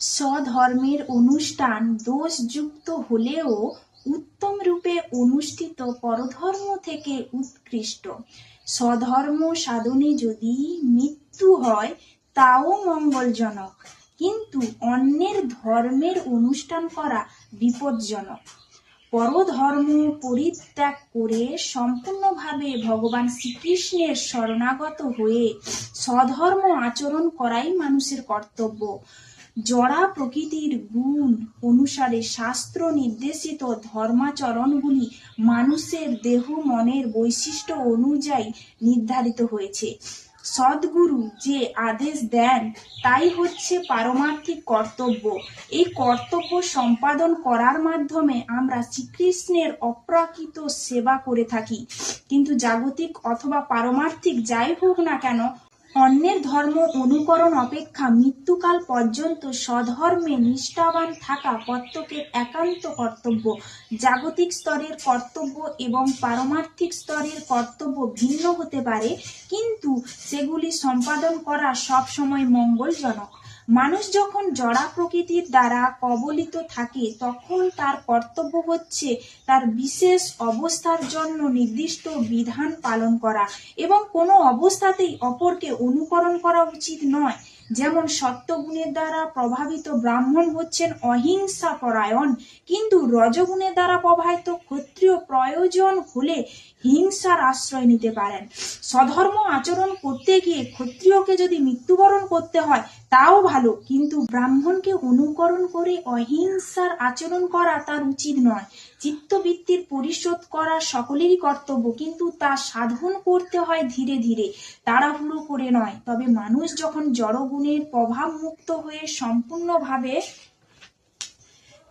স্বধর্মের অনুষ্ঠান দোষযুক্ত হলেও উত্তম রূপে অনুষ্ঠিত পরধর্ম থেকে উৎকৃষ্ট। স্বধর্ম সাধনে যদি মৃত্যু হয়, তাও মঙ্গলজনক। কিন্তু অন্যের ধর্মের অনুষ্ঠান করা বিপজ্জনক। পরধর্ম পরিত্যাগ করে সম্পূর্ণভাবে ভগবান শ্রীকৃষ্ণের শরণাগত হয়ে স্বধর্ম আচরণ করাই মানুষের কর্তব্য। জড়া প্রকৃতির গুণ অনুসারে শাস্ত্র নির্দেশিত ধর্মাচরণগুলি মানুষের দেহ মনের বৈশিষ্ট্য অনুযায়ী নির্ধারিত হয়েছে। সদ্গুরু যে আদেশ দেন, তাই হচ্ছে পারমার্থিক কর্তব্য। এই কর্তব্য সম্পাদন করার মাধ্যমে আমরা শ্রীকৃষ্ণের অপ্রাকৃত সেবা করে থাকি। কিন্তু জাগতিক অথবা পারমার্থিক যাই হোক না কেন অন্যের ধর্ম অনুকরণ অপেক্ষা মৃত্যুকাল পর্যন্ত সধর্মে নিষ্ঠাবান থাকা প্রত্যেকের একান্ত কর্তব্য। জাগতিক স্তরের কর্তব্য এবং পারমার্থিক স্তরের কর্তব্য ভিন্ন হতে পারে, কিন্তু সেগুলি সম্পাদন করা সবসময় মঙ্গলজনক। মানুষ যখন জড়া প্রকৃতির দ্বারা কবলিত থাকে, তখন তার কর্তব্য হচ্ছে তার বিশেষ অবস্থার জন্য নির্দিষ্ট বিধান পালন করা এবং কোনো অবস্থাতেই অপরকে অনুকরণ করা উচিত নয়। যেমন সত্যগুণের দ্বারা প্রভাবিত ব্রাহ্মণ হচ্ছেন অহিংসা পরায়ণ কিন্তু রজগুণের দ্বারা প্রভাবিত ক্ষত্রিয় প্রয়োজন হলে হিংসার আশ্রয় নিতে পারেন। সধর্ম আচরণ করতে গিয়ে ক্ষত্রিয়কে যদি মৃত্যুবরণ করতে হয়, তাও ভালো কিন্তু ব্রাহ্মণকে অনুকরণ করে অহিংসার আচরণ করা তার উচিত নয়। চিত্তবৃত্তির পরিশোধ করা সকলেরই কর্তব্য, কিন্তু তা সাধন করতে হয় ধীরে ধীরে, তাড়াহুড়ো করে নয়। তবে মানুষ যখন জড়গুণের প্রভাব মুক্ত হয়ে সম্পূর্ণভাবে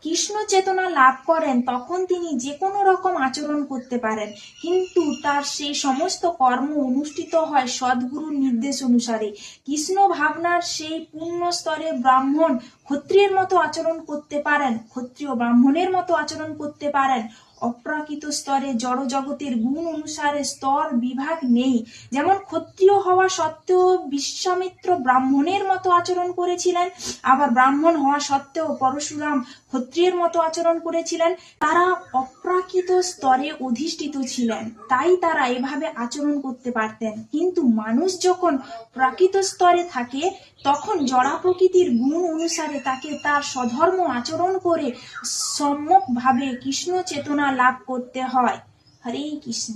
কৃষ্ণ চেতনা লাভ করেন, তখন তিনি যে কোনো রকম আচরণ করতে পারেন। কিন্তু তার সেই সমস্ত কর্ম অনুষ্ঠিত হয় সদ্গুরুর নির্দেশ অনুসারে। কৃষ্ণ ভাবনার সেই পূর্ণ স্তরে ব্রাহ্মণ ক্ষত্রিয়ের মতো আচরণ করতে পারেন, ক্ষত্রিয় ব্রাহ্মণের মতো আচরণ করতে পারেন অপ্রাকৃত স্তরে জড় জগতের গুণ অনুসারে স্তর বিভাগ নেই। যেমন ক্ষত্রিয় হওয়া সত্ত্বেও বিশ্বামিত্র ব্রাহ্মণের মতো আচরণ করেছিলেন। আবার ব্রাহ্মণ হওয়া সত্ত্বেও পরশুরাম ক্ষত্রিয়ের মতো আচরণ করেছিলেন। তারা অপ্রাকৃত স্তরে অধিষ্ঠিত ছিলেন, তাই তারা এভাবে আচরণ করতে পারতেন। কিন্তু মানুষ যখন প্রাকৃত স্তরে থাকে তখন জড়া প্রকৃতির গুণ অনুসারে তাকে তার স্বধর্ম আচরণ করে সম্যকভাবে কৃষ্ণ চেতনা লাভ করতে হয়। হরে কৃষ্ণ।